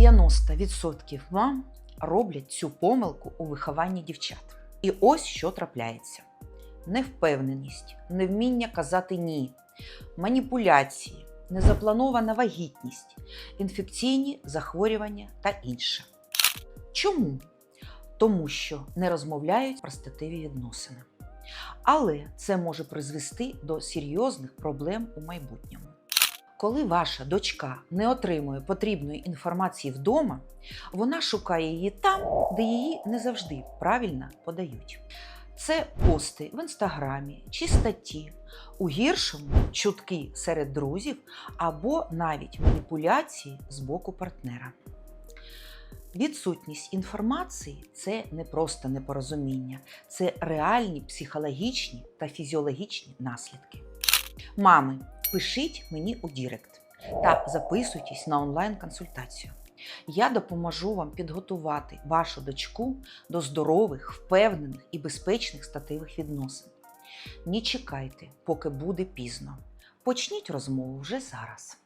90% мам роблять цю помилку у вихованні дівчат. І ось що трапляється: невпевненість, невміння казати ні, маніпуляції, незапланована вагітність, інфекційні захворювання та інше. Чому? Тому що не розмовляють про статеві відносини. Але це може призвести до серйозних проблем у майбутньому. Коли ваша дочка не отримує потрібної інформації вдома, вона шукає її там, де її не завжди правильно подають. Це пости в інстаграмі чи статті, у гіршому чутки серед друзів або навіть маніпуляції з боку партнера. Відсутність інформації це не просто непорозуміння, це реальні психологічні та фізіологічні наслідки. Мами, пишіть мені у Дірект та записуйтесь на онлайн-консультацію. Я допоможу вам підготувати вашу дочку до здорових, впевнених і безпечних статевих відносин. Не чекайте, поки буде пізно. Почніть розмову вже зараз.